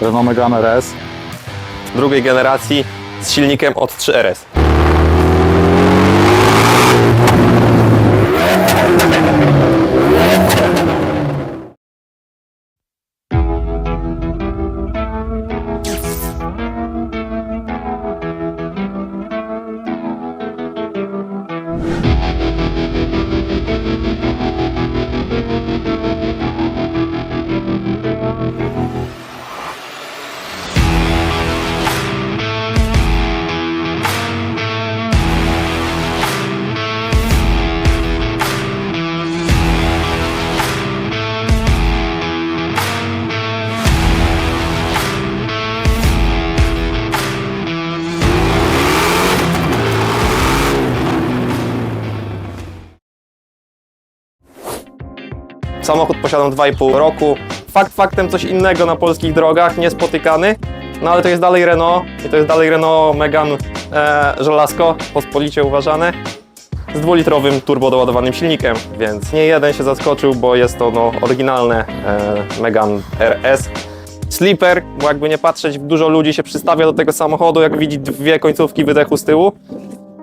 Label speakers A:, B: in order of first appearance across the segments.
A: Renault Megane RS.
B: drugiej generacji z silnikiem od 3RS. Samochód posiadam 2,5 roku. Fakt faktem coś innego na polskich drogach, niespotykany. No ale to jest dalej Renault i to jest dalej Renault Megane e, żelazko, pospolicie uważane, z dwulitrowym turbo doładowanym silnikiem, więc nie jeden się zaskoczył, bo jest to no, oryginalne e, Megane RS. Sleeper, bo jakby nie patrzeć, dużo ludzi się przystawia do tego samochodu, jak widzi dwie końcówki wydechu z tyłu,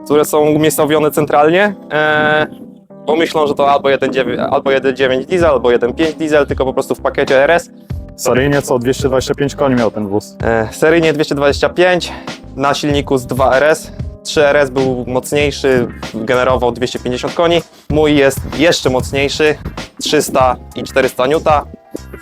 B: które są umiejscowione centralnie. E, bo myślą, że to albo 1.9 albo 1.9 diesel, albo 1.5 diesel, tylko po prostu w pakiecie RS.
A: Seryjnie co 225 koni miał ten wóz.
B: E, seryjnie 225 na silniku z 2RS. 3RS był mocniejszy, generował 250 koni. Mój jest jeszcze mocniejszy, 300 i 400 N,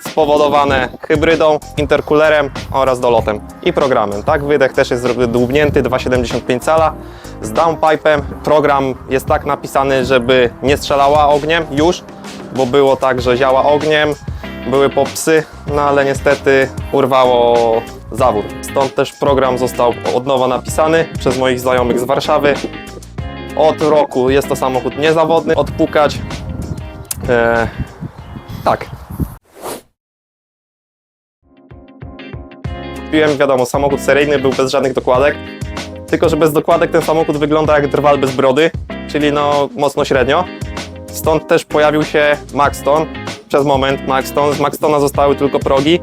B: spowodowane hybrydą, intercoolerem oraz dolotem i programem. Tak, wydech też jest dłubnięty, 2,75 cala z downpipe'em. Program jest tak napisany, żeby nie strzelała ogniem już, bo było tak, że ziała ogniem, były popsy, no ale niestety urwało zawór. Stąd też program został od nowa napisany przez moich znajomych z Warszawy. Od roku jest to samochód niezawodny, odpukać. E, tak. Kupiłem, wiadomo, samochód seryjny, był bez żadnych dokładek. Tylko, że bez dokładek ten samochód wygląda jak drwal bez brody, czyli no mocno średnio. Stąd też pojawił się Maxton. Przez moment Maxton. Z Maxtona zostały tylko progi.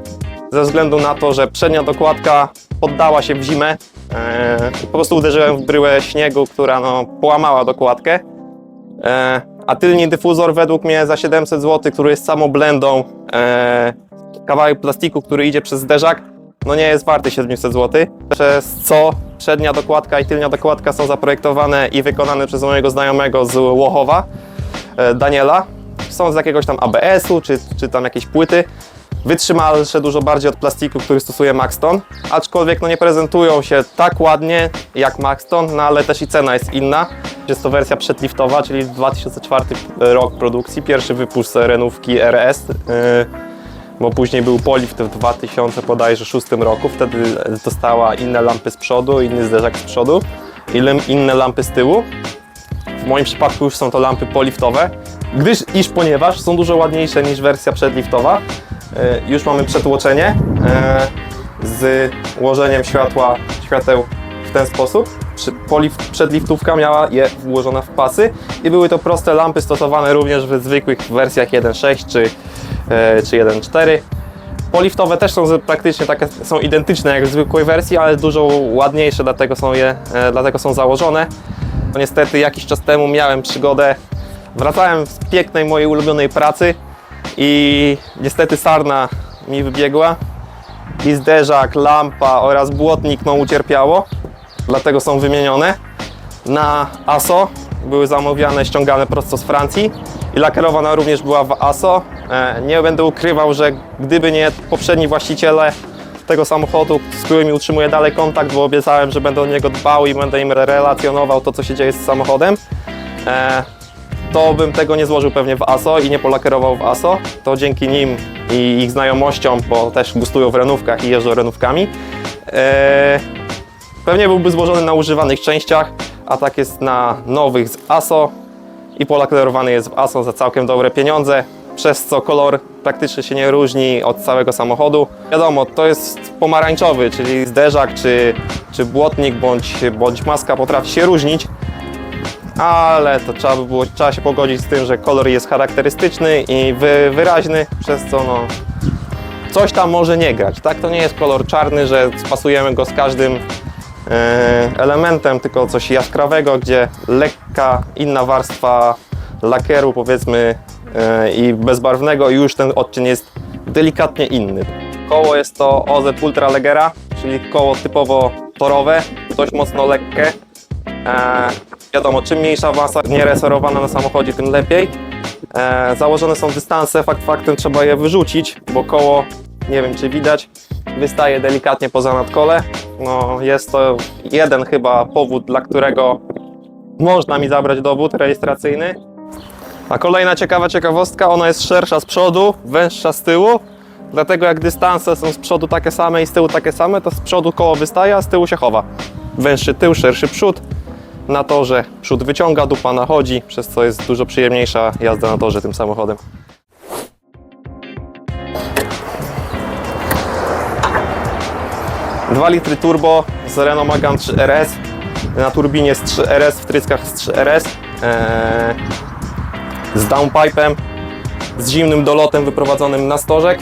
B: Ze względu na to, że przednia dokładka poddała się w zimę. Eee, po prostu uderzyłem w bryłę śniegu, która no, połamała dokładkę. Eee, a tylny dyfuzor według mnie za 700 zł, który jest samą blendą, eee, kawałek plastiku, który idzie przez zderzak, no nie jest warty 700 zł. Przez co przednia dokładka i tylnia dokładka są zaprojektowane i wykonane przez mojego znajomego z Łochowa, e, Daniela. Są z jakiegoś tam ABS-u, czy, czy tam jakieś płyty. Wytrzymalsze dużo bardziej od plastiku, który stosuje Maxton, aczkolwiek no nie prezentują się tak ładnie jak Maxton, no ale też i cena jest inna. Jest to wersja przedliftowa, czyli 2004 rok produkcji, pierwszy wypuść renówki RS. Yy, bo później był Polift w 2000 bodajże 6 roku, wtedy dostała inne lampy z przodu, inny zderzak z przodu, inne lampy z tyłu. W moim przypadku już są to lampy poliftowe, gdyż iż ponieważ są dużo ładniejsze niż wersja przedliftowa. E, Już mamy przetłoczenie e, z ułożeniem światła, świateł w ten sposób. Przedliftówka miała je włożone w pasy i były to proste lampy stosowane również w zwykłych wersjach 1.6 czy, czy 1.4. Poliftowe też są praktycznie takie, są identyczne jak w zwykłej wersji, ale dużo ładniejsze, dlatego są je, e, dlatego są założone. No niestety jakiś czas temu miałem przygodę, wracałem z pięknej mojej ulubionej pracy i niestety sarna mi wybiegła i zderzak, lampa oraz błotnik no, ucierpiało, dlatego są wymienione. Na ASO były zamawiane, ściągane prosto z Francji i lakierowana również była w ASO. E, Nie będę ukrywał, że gdyby nie poprzedni właściciele tego samochodu, z którymi utrzymuję dalej kontakt, bo obiecałem, że będę o niego dbał i będę im relacjonował to, co się dzieje z samochodem, e, to bym tego nie złożył pewnie w ASO i nie polakierował w ASO. To dzięki nim i ich znajomościom, bo też gustują w renówkach i jeżdżą renówkami, e, pewnie byłby złożony na używanych częściach, a tak jest na nowych z ASO i polakierowany jest w ASO za całkiem dobre pieniądze, przez co kolor praktycznie się nie różni od całego samochodu. Wiadomo, to jest pomarańczowy, czyli zderzak czy, czy błotnik bądź, bądź maska potrafi się różnić, ale to trzeba by było, trzeba się pogodzić z tym, że kolor jest charakterystyczny i wy, wyraźny, przez co no, coś tam może nie grać. Tak, to nie jest kolor czarny, że spasujemy go z każdym elementem, tylko coś jaskrawego, gdzie lekka inna warstwa lakieru powiedzmy e, i bezbarwnego i już ten odcień jest delikatnie inny. Koło jest to OZ Ultra Legera, czyli koło typowo torowe, dość mocno lekkie. E, wiadomo, czym mniejsza masa nieresorowana na samochodzie, tym lepiej. E, założone są dystanse, fakt faktem trzeba je wyrzucić, bo koło, nie wiem czy widać, wystaje delikatnie poza nadkole. No, jest to jeden chyba powód, dla którego można mi zabrać dowód rejestracyjny. A kolejna ciekawa ciekawostka, ona jest szersza z przodu, węższa z tyłu. Dlatego jak dystanse są z przodu takie same i z tyłu takie same, to z przodu koło wystaje, a z tyłu się chowa. Węższy tył, szerszy przód. Na torze przód wyciąga, dupa nachodzi, przez co jest dużo przyjemniejsza jazda na torze tym samochodem. Dwa litry turbo z Renault Megane 3 RS. Na turbinie z 3 RS, w tryskach z 3 RS. Eee, z downpipem, z zimnym dolotem wyprowadzonym na stożek,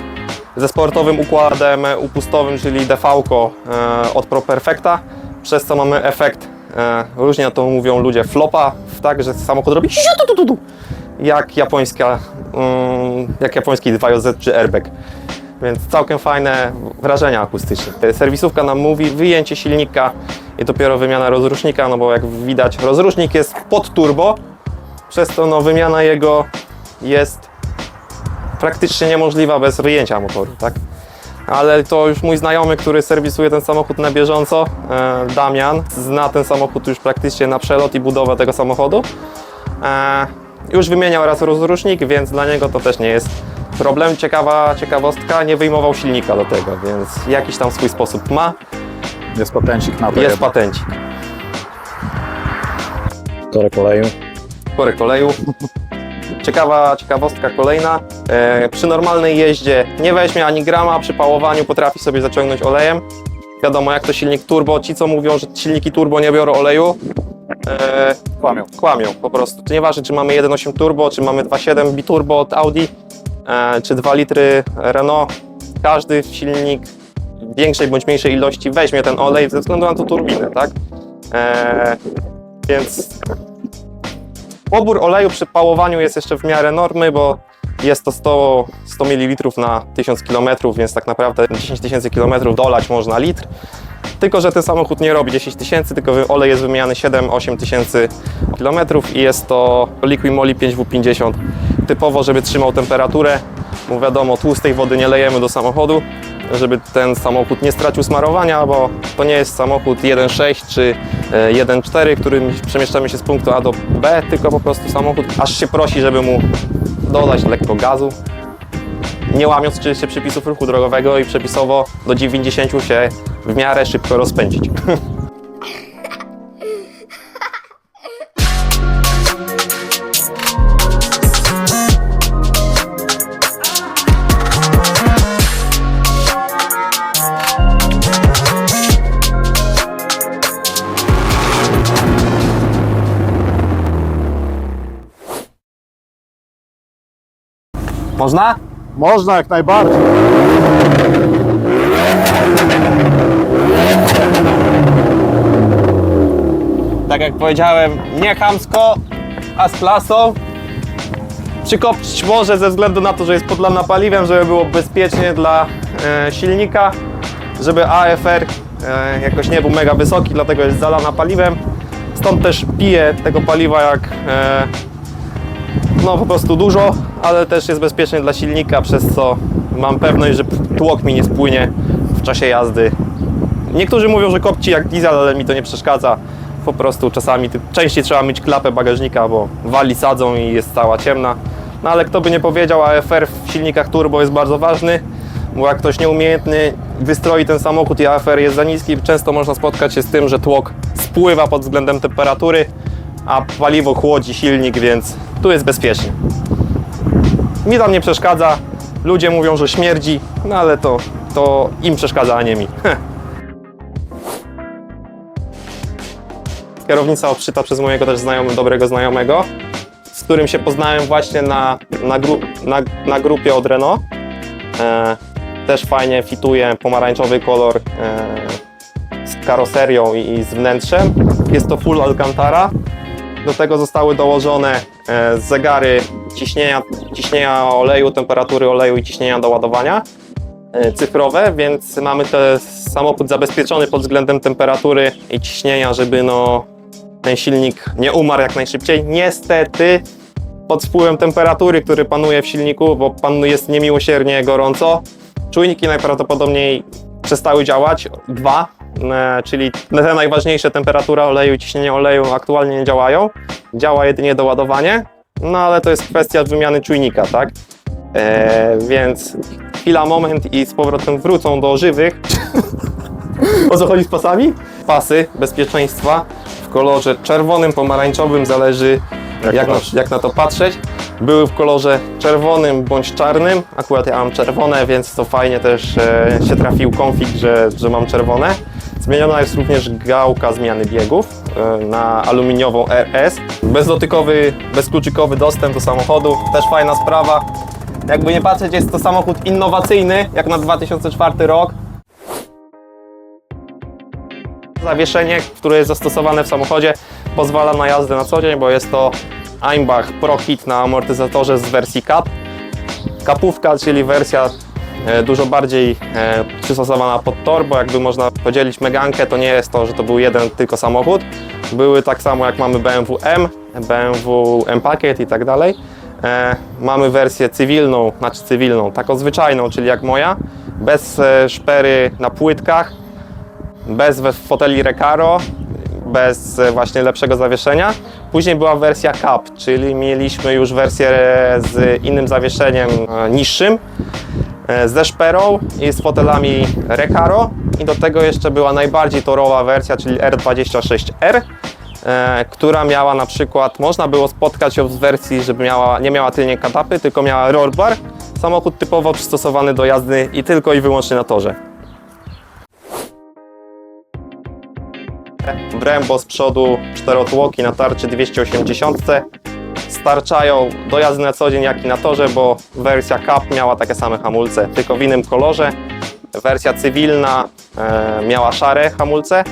B: ze sportowym układem upustowym, czyli DV-ko e, od Pro Perfecta, przez co mamy efekt, e, różnie to mówią ludzie, flopa, tak, że samochód robi jak japońska, mm, jak japoński 2JZ czy airbag. Więc całkiem fajne wrażenia akustyczne. Serwisówka nam mówi wyjęcie silnika i dopiero wymiana rozrusznika, no bo jak widać rozrusznik jest pod turbo, przez to no, wymiana jego jest praktycznie niemożliwa bez wyjęcia motoru, tak? Ale to już mój znajomy, który serwisuje ten samochód na bieżąco, e, Damian, zna ten samochód już praktycznie na przelot i budowę tego samochodu. E, już wymieniał raz rozrusznik, więc dla niego to też nie jest problem. Ciekawa ciekawostka, nie wyjmował silnika do tego, więc jakiś tam swój sposób ma.
A: Jest patencik na to.
B: Jest
A: jednak.
B: patencik.
A: Korek oleju.
B: korek oleju. Ciekawa ciekawostka kolejna. E, przy normalnej jeździe nie weźmie ani grama, przy pałowaniu potrafi sobie zaciągnąć olejem. Wiadomo, jak to silnik turbo. Ci, co mówią, że silniki turbo nie biorą oleju, e,
A: Kłamią.
B: kłamią po prostu. To nieważne, czy mamy 1.8 turbo, czy mamy 2.7 biturbo od Audi, czy 2 litry Renault. Każdy silnik w większej bądź mniejszej ilości weźmie ten olej ze względu na tą turbinę, tak? E, więc Pobór oleju przy pałowaniu jest jeszcze w miarę normy, bo jest to 100, 100 ml na 1000 km, więc tak naprawdę 10 tysięcy km dolać można litr. Tylko, że ten samochód nie robi 10 tysięcy, tylko olej jest wymieniany 7-8 tysięcy km i jest to Liquimoli 5W50. Typowo, żeby trzymał temperaturę, bo wiadomo, tłustej wody nie lejemy do samochodu, żeby ten samochód nie stracił smarowania, bo to nie jest samochód 1.6 czy e, 1.4, którym przemieszczamy się z punktu A do B, tylko po prostu samochód aż się prosi, żeby mu dodać lekko gazu. Nie łamiąc oczywiście przepisów ruchu drogowego i przepisowo do 90 się w miarę szybko rozpędzić. Można?
A: Można jak najbardziej.
B: tak jak powiedziałem, nie chamsko, a z klasą. Przykopcić może ze względu na to, że jest podlana paliwem, żeby było bezpiecznie dla e, silnika, żeby AFR e, jakoś nie był mega wysoki, dlatego jest zalana paliwem. Stąd też piję tego paliwa jak e, no po prostu dużo, ale też jest bezpiecznie dla silnika, przez co mam pewność, że tłok mi nie spłynie w czasie jazdy Niektórzy mówią, że kopci jak diesel, ale mi to nie przeszkadza. Po prostu czasami częściej trzeba mieć klapę bagażnika, bo wali sadzą i jest cała ciemna. No ale kto by nie powiedział, AFR w silnikach turbo jest bardzo ważny, bo jak ktoś nieumiejętny wystroi ten samochód i AFR jest za niski, często można spotkać się z tym, że tłok spływa pod względem temperatury, a paliwo chłodzi silnik, więc tu jest bezpiecznie. Mi tam nie przeszkadza, ludzie mówią, że śmierdzi, no ale to, to im przeszkadza, a nie mi. kierownica obszyta przez mojego też znajomego, dobrego znajomego, z którym się poznałem właśnie na, na, gru, na, na grupie od Renault. E, też fajnie fituje pomarańczowy kolor e, z karoserią i, i z wnętrzem. Jest to full Alcantara. Do tego zostały dołożone e, zegary ciśnienia, ciśnienia oleju, temperatury oleju i ciśnienia do ładowania e, cyfrowe, więc mamy ten samochód zabezpieczony pod względem temperatury i ciśnienia, żeby no, ten silnik nie umarł jak najszybciej. Niestety pod wpływem temperatury, który panuje w silniku, bo panuje jest niemiłosiernie gorąco, czujniki najprawdopodobniej przestały działać. Dwa, czyli te najważniejsze temperatura oleju i ciśnienie oleju aktualnie nie działają. Działa jedynie doładowanie, no ale to jest kwestia wymiany czujnika, tak? E, więc chwila, moment i z powrotem wrócą do żywych. o co chodzi z pasami? Pasy bezpieczeństwa w kolorze czerwonym, pomarańczowym, zależy
A: Jak
B: jak, na, jak na to patrzeć. Były w kolorze czerwonym bądź czarnym. Akurat ja mam czerwone, więc to fajnie też e, się trafił konfig, że, że mam czerwone. Zmieniona jest również gałka zmiany biegów e, na aluminiową RS. Bezdotykowy, bezkluczykowy dostęp do samochodu, też fajna sprawa. Jakby nie patrzeć, jest to samochód innowacyjny, jak na 2004 rok. Zawieszenie, które jest zastosowane w samochodzie, pozwala na jazdę na co dzień, bo jest to Einbach Pro Kit na amortyzatorze z wersji CAP. Kapówka, czyli wersja dużo bardziej e, przystosowana pod tor, bo jakby można podzielić Megankę, to nie jest to, że to był jeden tylko samochód. Były tak samo jak mamy BMW M, BMW M-Pakiet i tak dalej. E, mamy wersję cywilną, znaczy cywilną, taką zwyczajną, czyli jak moja, bez e, szpery na płytkach, bez foteli Recaro, bez e, właśnie lepszego zawieszenia. Później była wersja Cup, czyli mieliśmy już wersję z innym zawieszeniem e, niższym, e, ze szperą i z fotelami Recaro i do tego jeszcze była najbardziej torowa wersja, czyli R26R, e, która miała na przykład, można było spotkać ją w wersji, żeby miała, nie miała tylnie katapy, tylko miała roll bar. Samochód typowo przystosowany do jazdy i tylko i wyłącznie na torze. Brembo z przodu, czterotłoki na tarczy 280. Starczają do jazdy na co dzień, jak i na torze, bo wersja Cup miała takie same hamulce, tylko w innym kolorze. Wersja cywilna e, miała szare hamulce,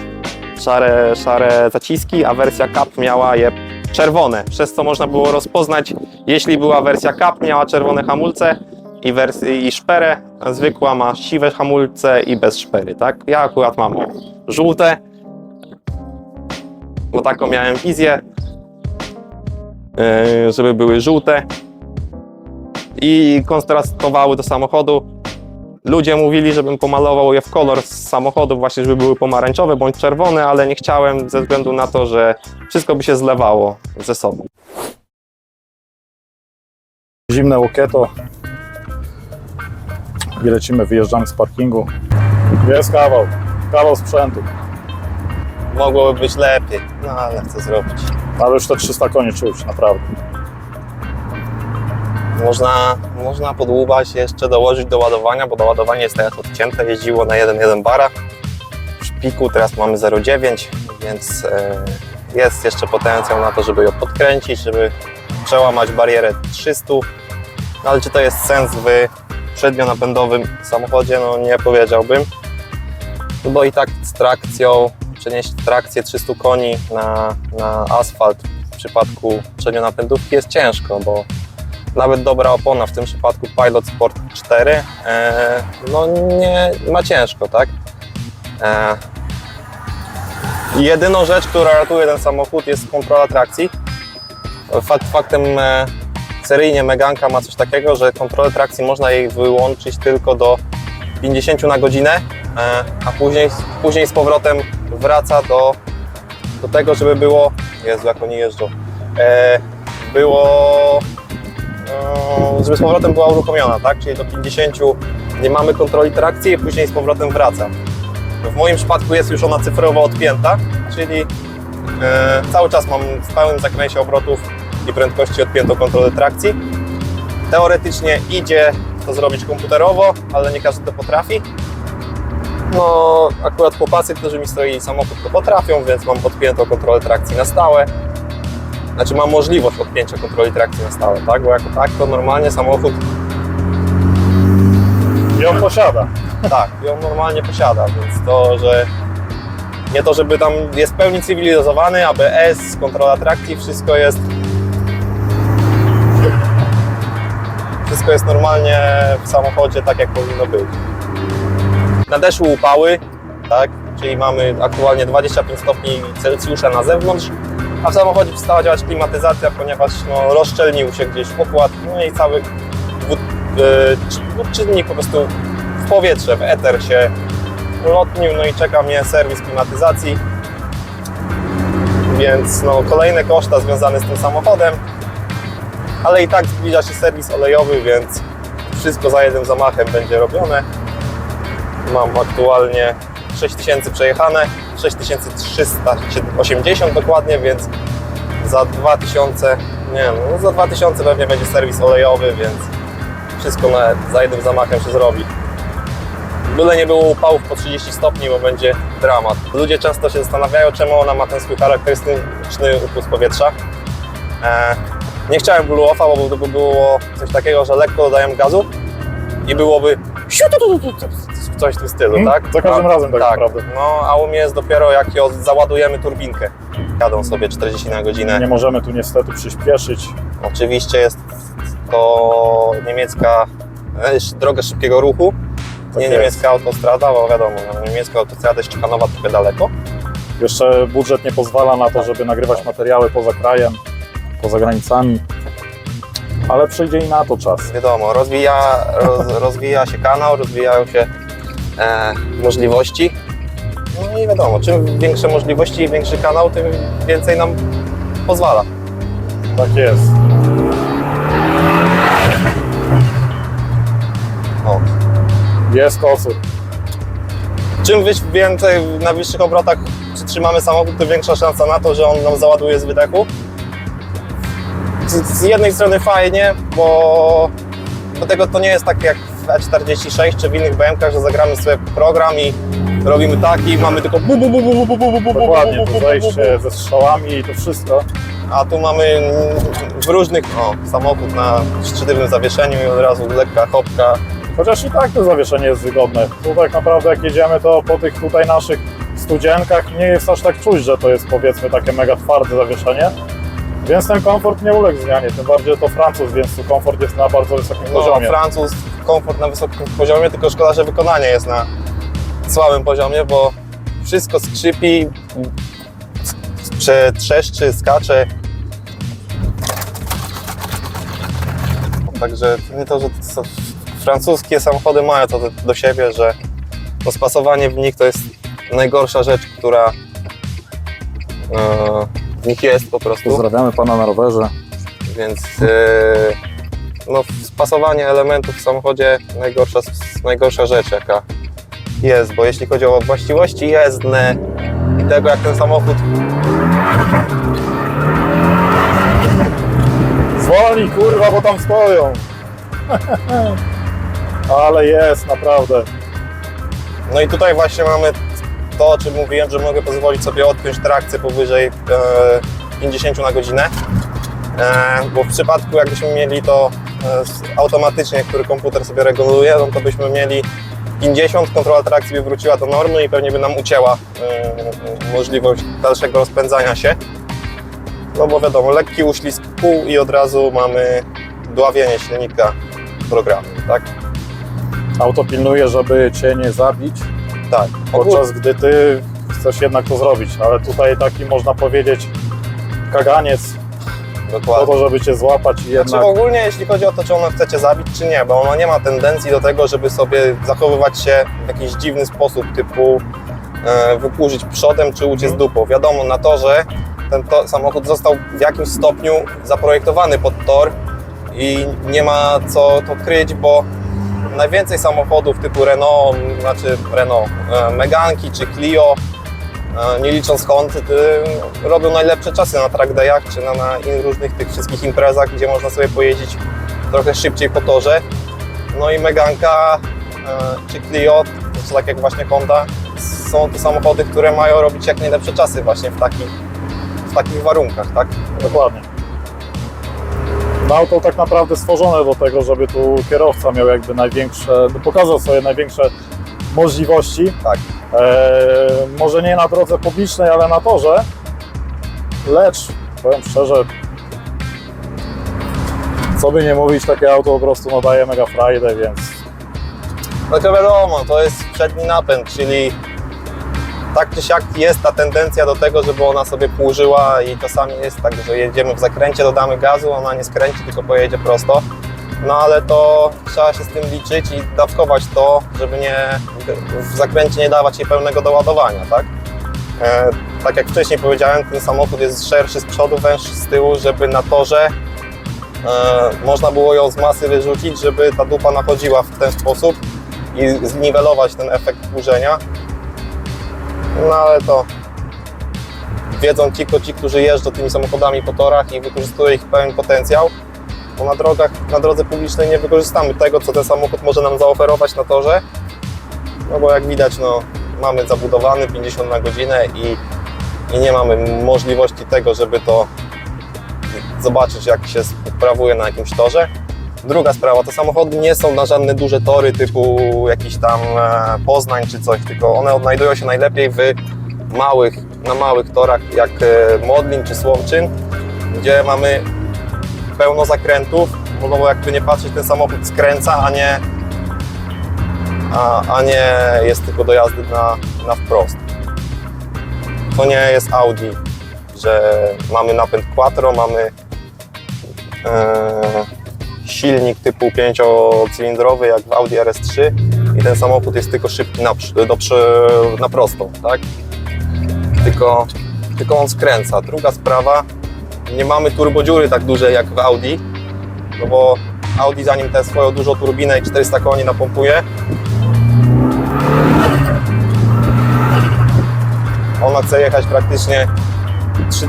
B: szare, szare zaciski, a wersja Cup miała je czerwone, przez co można było rozpoznać, jeśli była wersja Cup, miała czerwone hamulce i, i szperę, a zwykła ma siwe hamulce i bez szpery, tak? Ja akurat mam żółte, bo taką miałem wizję, żeby były żółte i kontrastowały do samochodu. Ludzie mówili, żebym pomalował je w kolor z samochodu, właśnie żeby były pomarańczowe bądź czerwone, ale nie chciałem ze względu na to, że wszystko by się zlewało ze sobą.
A: Zimne łokieto. I lecimy, wyjeżdżamy z parkingu. Jest kawał, kawał sprzętu.
B: Mogłoby być lepiej, no ale chcę zrobić.
A: Ale już te 300 koni czuć, naprawdę.
B: Można, można podłubać jeszcze dołożyć do ładowania, bo doładowanie jest teraz odcięte, jeździło na 1.1 bara. W szpiku teraz mamy 0.9, więc e, jest jeszcze potencjał na to, żeby ją podkręcić, żeby przełamać barierę 300. No, ale czy to jest sens w przednionapędowym samochodzie? No nie powiedziałbym. No bo i tak z trakcją, przenieść trakcję 300 koni na, na asfalt w przypadku przednionapędówki jest ciężko, bo nawet dobra opona, w tym przypadku Pilot Sport 4, e, no nie ma ciężko, tak? E, jedyną rzecz, która ratuje ten samochód jest kontrola trakcji. Fakt faktem e, seryjnie Meganka ma coś takiego, że kontrolę trakcji można jej wyłączyć tylko do 50 na godzinę, e, a później, później z powrotem wraca do, do tego, żeby było, Jezu jak oni jeżdżą, e, było no, żeby z powrotem była uruchomiona, tak? Czyli do 50 nie mamy kontroli trakcji, później z powrotem wraca. W moim przypadku jest już ona cyfrowo odpięta, czyli e, cały czas mam w pełnym zakresie obrotów i prędkości odpiętą kontrolę trakcji. Teoretycznie idzie to zrobić komputerowo, ale nie każdy to potrafi. No, akurat chłopacy, którzy mi stroili samochód, to potrafią, więc mam odpiętą kontrolę trakcji na stałe. Znaczy mam możliwość odpięcia kontroli trakcji na stałe, tak? Bo jako tak to normalnie samochód
A: I on posiada.
B: Tak, i on normalnie posiada, więc to, że nie to, żeby tam jest w pełni cywilizowany, ABS, kontrola trakcji, wszystko jest wszystko jest normalnie w samochodzie tak, jak powinno być. Nadeszły upały, tak, czyli mamy aktualnie 25 stopni Celsjusza na zewnątrz, a w samochodzie przestała działać klimatyzacja, ponieważ no, rozszczelnił się gdzieś pokład, no i cały e, no, czynnik po prostu w powietrze, w eter się ulotnił, no i czeka mnie serwis klimatyzacji. Więc no, kolejne koszta związane z tym samochodem, ale i tak zbliża się serwis olejowy, więc wszystko za jednym zamachem będzie robione. Mam aktualnie 6000 przejechane, 6380 dokładnie, więc za 2000, nie no, za 2000 pewnie będzie serwis olejowy, więc wszystko na, za jednym zamachem się zrobi. Byle nie było upałów po 30 stopni, bo będzie dramat. Ludzie często się zastanawiają, czemu ona ma ten swój charakterystyczny upust powietrza. E, nie chciałem blue offa, bo to by było coś takiego, że lekko dodałem gazu i byłoby coś w tym stylu,
A: Mhm,
B: tak?
A: za każdym
B: A-
A: razem tak
B: tak
A: naprawdę.
B: No, a u mnie jest dopiero jak załadujemy turbinkę. Jadą sobie 40 na godzinę.
A: Nie możemy tu niestety przyspieszyć.
B: Oczywiście jest to niemiecka e, droga szybkiego ruchu.
A: Tak
B: nie
A: jest.
B: niemiecka autostrada, bo wiadomo, no, niemiecka autostrada jest Ciechanowa trochę daleko.
A: Jeszcze budżet nie pozwala na to, żeby nagrywać materiały poza krajem, poza granicami. Ale przyjdzie i na to czas.
B: Wiadomo, rozwija, roz, rozwija się kanał, rozwijają się e, możliwości. No i wiadomo, czym większe możliwości i większy kanał, tym więcej nam pozwala.
A: Tak jest.
B: O.
A: Jest kocur.
B: Czym więcej na wyższych obrotach przytrzymamy samochód, tym większa szansa na to, że on nam załaduje z wydechu. Z, jednej strony fajnie, bo do tego to nie jest tak jak w E46 czy w innych BMK, że zagramy sobie program i robimy taki, mamy tylko bu bu bu bu bu bu bu bu bu
A: Dokładnie, to zejście ze strzałami i to wszystko.
B: A tu mamy w różnych, o, samochód na sztywnym zawieszeniu i od razu lekka chopka.
A: Chociaż i tak to zawieszenie jest wygodne. Tu tak naprawdę jak jedziemy, to po tych tutaj naszych studzienkach nie jest aż tak czuć, że to jest powiedzmy takie mega twarde zawieszenie. Więc ten komfort nie uległ zmianie, tym bardziej to Francuz, więc tu komfort jest na bardzo wysokim
B: No,
A: poziomie.
B: Francuz, komfort na wysokim poziomie, tylko szkoda, że wykonanie jest na słabym poziomie, bo wszystko skrzypi, trze- trzeszczy, skacze. Także nie to, że to, francuskie samochody mają to do, siebie, że no, spasowanie w nich to jest najgorsza rzecz, która w nich jest po prostu.
A: Pozdrawiamy pana na rowerze.
B: Więc e, no, spasowanie elementów w samochodzie najgorsza, najgorsza rzecz, jaka jest, bo jeśli chodzi o właściwości jezdne i tego, jak ten samochód
A: Zwolnij kurwa, bo tam stoją. Ale jest, naprawdę.
B: No i tutaj właśnie mamy to, o czym mówiłem, że mogę pozwolić sobie odpiąć trakcję powyżej e, 50 na godzinę. E, bo w przypadku jakbyśmy mieli to e, automatycznie, który komputer sobie reguluje, no to byśmy mieli 50, kontrola trakcji by wróciła do normy i pewnie by nam ucięła e, możliwość dalszego rozpędzania się. No bo wiadomo, lekki uślizg kół i od razu mamy dławienie silnika programu, tak?
A: Auto pilnuje, żeby cię nie zabić,
B: Tak.
A: podczas gdy ty chcesz jednak to zrobić. Ale tutaj taki można powiedzieć kaganiec po
B: Dokładnie.
A: to, żeby cię złapać i jednak...
B: Znaczy ogólnie jeśli chodzi o to, czy ona chce Cię zabić, czy nie, bo ona nie ma tendencji do tego, żeby sobie zachowywać się w jakiś dziwny sposób, typu e, wypłużyć przodem, czy uciec
A: Mhm.
B: dupą. Wiadomo, na torze ten to, samochód został w jakimś stopniu zaprojektowany pod tor i nie ma co to kryć, bo najwięcej samochodów typu Renault, znaczy Renault, e, Meganki czy Clio, e, nie licząc Hondy, y, robią najlepsze czasy na track dayach czy na, na różnych tych wszystkich imprezach, gdzie można sobie pojeździć trochę szybciej po torze. No i Meganka e, czy Clio, czy tak jak właśnie Honda, są to samochody, które mają robić jak najlepsze czasy właśnie w takich, w takich warunkach, tak?
A: Dokładnie. No auto tak naprawdę stworzone do tego, żeby tu kierowca miał jakby największe, pokazał swoje największe możliwości.
B: Tak.
A: E, może nie na drodze publicznej, ale na torze. Lecz, powiem szczerze, co by nie mówić, takie auto po prostu no, daje mega frajdę, więc
B: No to wiadomo, to jest przedni napęd, czyli tak czy siak jest ta tendencja do tego, żeby ona sobie płużyła i czasami jest tak, że jedziemy w zakręcie, dodamy gazu, ona nie skręci, tylko pojedzie prosto. No ale to trzeba się z tym liczyć i dawkować to, żeby nie w zakręcie nie dawać jej pełnego doładowania, tak? E, tak jak wcześniej powiedziałem, ten samochód jest szerszy z przodu, węższy z tyłu, żeby na torze e, można było ją z masy wyrzucić, żeby ta dupa nachodziła w ten sposób i zniwelować ten efekt burzenia. No ale to wiedzą tylko ci, którzy jeżdżą tymi samochodami po torach i wykorzystują ich pełen potencjał, bo na drogach, na drodze publicznej nie wykorzystamy tego, co ten samochód może nam zaoferować na torze, no bo jak widać, no, mamy zabudowany 50 na godzinę i, i nie mamy możliwości tego, żeby to zobaczyć, jak się sprawuje na jakimś torze. Druga sprawa, te samochody nie są na żadne duże tory typu jakiś tam e, Poznań czy coś, tylko one odnajdują się najlepiej w małych, na małych torach jak e, Modlin czy Słomczyn, gdzie mamy pełno zakrętów, bo jakby nie patrzeć, ten samochód skręca, a nie, a, a nie jest tylko do jazdy na, na wprost. To nie jest Audi, że mamy napęd quattro, mamy e, silnik typu 5-cylindrowy jak w Audi RS3 i ten samochód jest tylko szybki na, na prostą, tak? Tylko, tylko on skręca. Druga sprawa, nie mamy turbodziury tak duże jak w Audi, no bo Audi zanim tę swoją dużą turbinę i 400 koni napompuje, ona chce jechać praktycznie 3,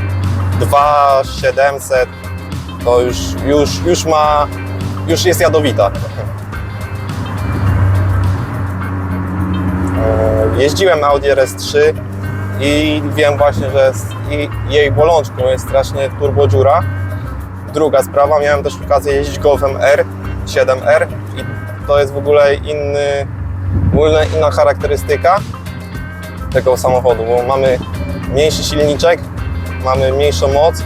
B: 2700 to już, już, już ma, już jest jadowita. E, Jeździłem na Audi RS3 i wiem właśnie, że jej bolączką jest strasznie turbodziura. Druga sprawa, miałem też okazję jeździć Golfem R, 7R i to jest w ogóle inny, w ogóle inna charakterystyka tego samochodu, bo mamy mniejszy silniczek, mamy mniejszą moc,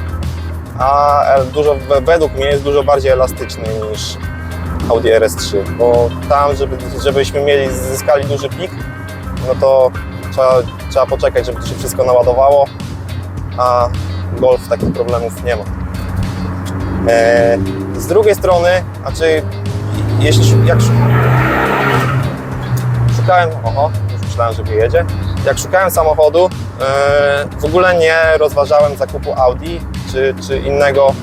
B: a dużo, we- według mnie jest dużo bardziej elastyczny niż Audi RS3, bo tam, żeby, żebyśmy mieli, zyskali duży pik, no to trzeba, trzeba poczekać, żeby to się wszystko naładowało, a Golf takich problemów nie ma. E, z drugiej strony, znaczy, jeśli jak szu- szukałem, oho, już myślałem, że wyjedzie, jak szukałem samochodu, e, w ogóle nie rozważałem zakupu Audi czy, czy innego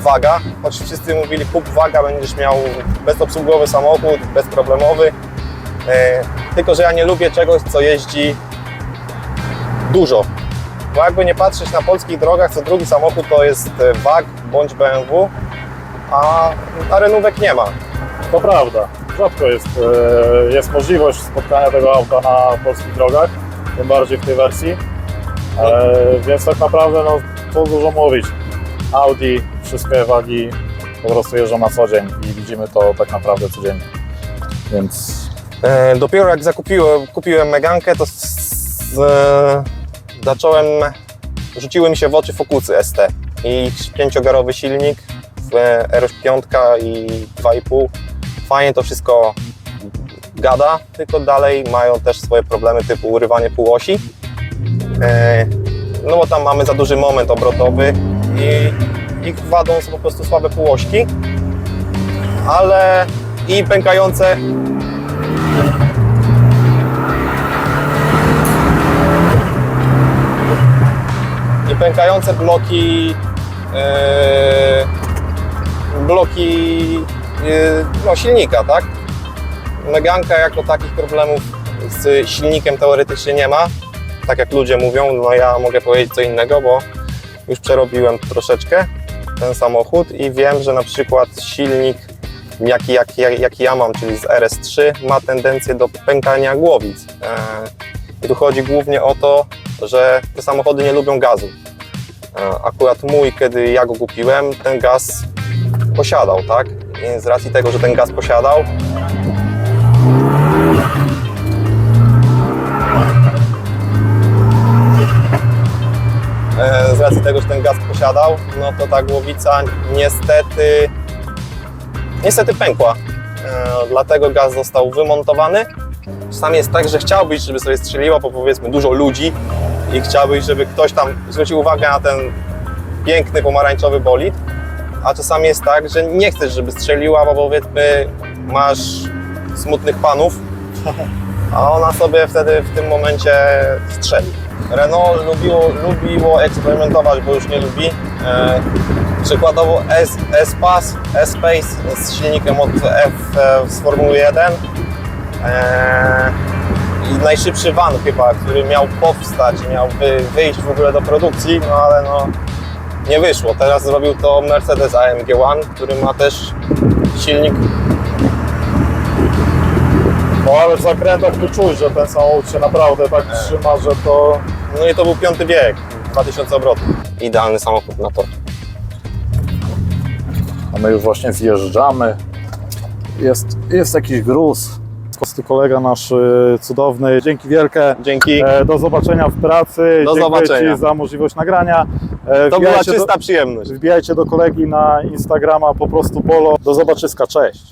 B: Waga, choć wszyscy mówili kup Waga, będziesz miał bezobsługowy samochód, bezproblemowy. E, tylko, że ja nie lubię czegoś, co jeździ dużo. Bo jakby nie patrzeć na polskich drogach, co drugi samochód to jest e, WAG bądź BMW, a, a renówek nie ma.
A: to prawda. Rzadko jest, e, jest możliwość spotkania tego auta na polskich drogach, tym bardziej w tej wersji. E, więc tak naprawdę, no, co dużo mówić. Audi, wszystkie wagi po prostu jeżdżą na co dzień i widzimy to tak naprawdę codziennie. Więc
B: E, dopiero jak zakupiłem kupiłem Megankę, to z, z, zacząłem, rzuciły mi się w oczy Focusy ST i pięciogarowy silnik, e, R5 i 2,5. Fajnie to wszystko gada, tylko dalej mają też swoje problemy typu urywanie półosi. E, no bo tam mamy za duży moment obrotowy i ich wadą są po prostu słabe półośki, ale i pękające i pękające bloki e, bloki e, no, silnika, tak? Meganka jako takich problemów z silnikiem teoretycznie nie ma, tak jak ludzie mówią, no ja mogę powiedzieć co innego, bo już przerobiłem troszeczkę ten samochód i wiem, że na przykład silnik jaki, jaki, jaki ja mam, czyli z RS3 ma tendencję do pękania głowic. E, I tu chodzi głównie o to, że te samochody nie lubią gazu. E, Akurat mój, kiedy ja go kupiłem, ten gaz posiadał, tak? Z racji tego, że ten gaz posiadał, racji tego, że ten gaz posiadał, no to ta głowica niestety niestety pękła. E, Dlatego gaz został wymontowany. Czasami jest tak, że chciałbyś, żeby sobie strzeliło, bo powiedzmy dużo ludzi i chciałbyś, żeby ktoś tam zwrócił uwagę na ten piękny pomarańczowy bolid, a czasami jest tak, że nie chcesz, żeby strzeliła, bo powiedzmy masz smutnych panów, a ona sobie wtedy w tym momencie strzeli. Renault lubiło, lubiło eksperymentować, bo już nie lubi. E, przykładowo S-Pass, S-Pace z silnikiem od F e, z Formuły 1. E, I najszybszy van chyba, który miał powstać i miał wy, wyjść w ogóle do produkcji, no ale no nie wyszło. Teraz zrobił to Mercedes AMG One, który ma też silnik
A: No ale w zakrętach tu czuć, że ten samochód się naprawdę tak trzyma, że to...
B: No i to był piąty bieg, 2000 obrotów. Idealny samochód na to.
A: A my już właśnie zjeżdżamy. Jest, jest jakiś gruz. Prostu kolega nasz y, cudowny. Dzięki wielkie.
B: Dzięki.
A: E, Do zobaczenia w pracy.
B: Do
A: Dziękuję
B: zobaczenia.
A: Ci za możliwość nagrania. E,
B: To była
A: wbijajcie
B: czysta
A: do,
B: przyjemność.
A: wbijajcie do kolegi na Instagrama po prostu Polo. Do zobaczyska, cześć.